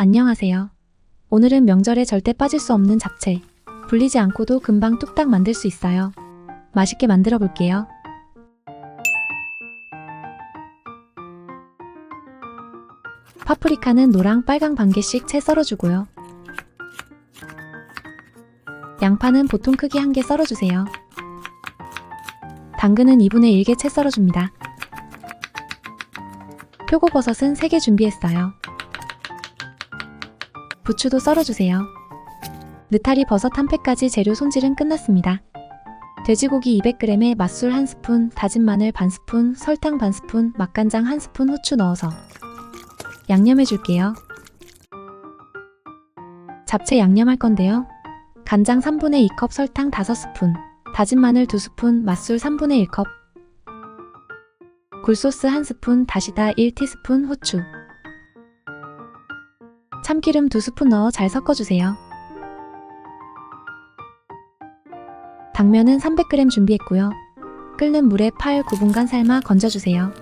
안녕하세요. 오늘은 명절에 절대 빠질 수 없는 잡채. 불리지 않고도 금방 뚝딱 만들 수 있어요. 맛있게 만들어 볼게요. 파프리카는 노랑 빨강 반 개씩 채 썰어주고요. 양파는 보통 크기 한 개 썰어주세요. 당근은 2분의 1개 채 썰어줍니다. 표고버섯은 3개 준비했어요. 부추도 썰어주세요. 느타리 버섯 한 팩까지 재료 손질은 끝났습니다. 돼지고기 200g에 맛술 1스푼, 다진 마늘 반 스푼, 설탕 반 스푼, 맛간장 1스푼 후추 넣어서 양념해 줄게요. 잡채 양념할 건데요. 간장 3분의 2컵 설탕 5스푼, 다진 마늘 2스푼, 맛술 3분의 1컵, 굴소스 1스푼, 다시다 1티스푼, 후추, 참기름 2스푼 넣어 잘 섞어주세요. 당면은 300g 준비했고요. 끓는 물에 8, 9분간 삶아 건져주세요.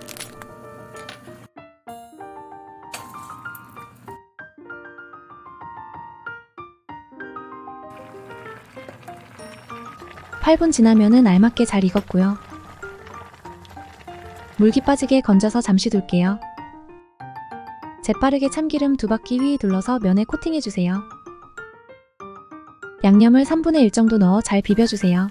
팔분 지나면은 알맞게 잘 익었고요. 물기 빠지게 건져서 잠시 둘게요. 재빠르게 참기름 두 바퀴 휘 둘러서 면에 코팅해주세요. 양념을 3분의 1 정도 넣어 잘 비벼주세요.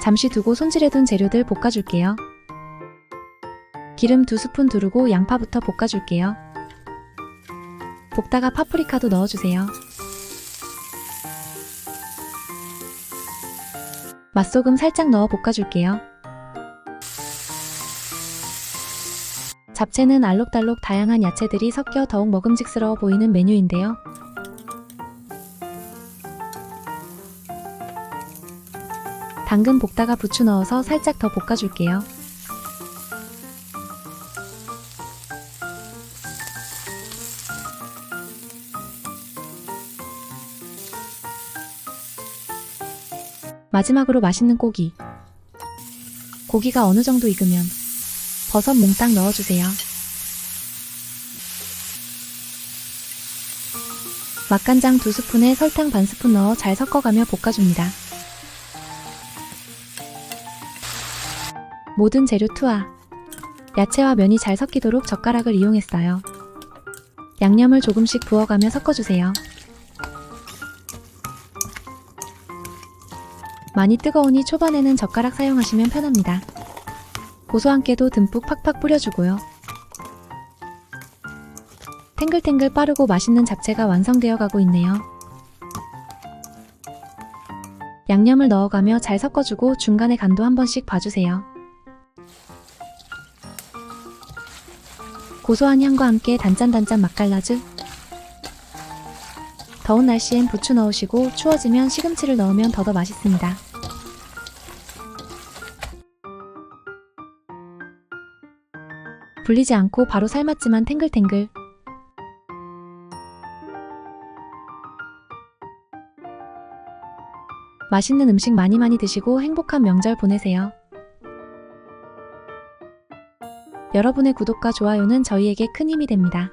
잠시 두고 손질해둔 재료들 볶아줄게요. 기름 2스푼 두르고 양파부터 볶아줄게요. 볶다가 파프리카도 넣어주세요. 맛소금 살짝 넣어 볶아줄게요. 잡채는 알록달록 다양한 야채들이 섞여 더욱 먹음직스러워 보이는 메뉴인데요. 당근 볶다가 부추 넣어서 살짝 더 볶아줄게요. 마지막으로 맛있는 고기. 고기가 어느 정도 익으면 버섯 몽땅 넣어주세요. 맛간장 2스푼에 설탕 반 스푼 넣어 잘 섞어가며 볶아줍니다. 모든 재료 투하. 야채와 면이 잘 섞이도록 젓가락을 이용했어요. 양념을 조금씩 부어가며 섞어주세요. 많이 뜨거우니 초반에는 젓가락 사용하시면 편합니다. 고소한 깨도 듬뿍 팍팍 뿌려주고요. 탱글탱글 빠르고 맛있는 잡채가 완성되어 가고 있네요. 양념을 넣어가며 잘 섞어주고 중간에 간도 한 번씩 봐주세요. 고소한 향과 함께 단짠단짠 맛깔나즈. 더운 날씨엔 부추 넣으시고 추워지면 시금치를 넣으면 더더 맛있습니다. 불리지 않고 바로 삶았지만 탱글탱글. 맛있는 음식 많이 많이 드시고 행복한 명절 보내세요. 여러분의 구독과 좋아요는 저희에게 큰 힘이 됩니다.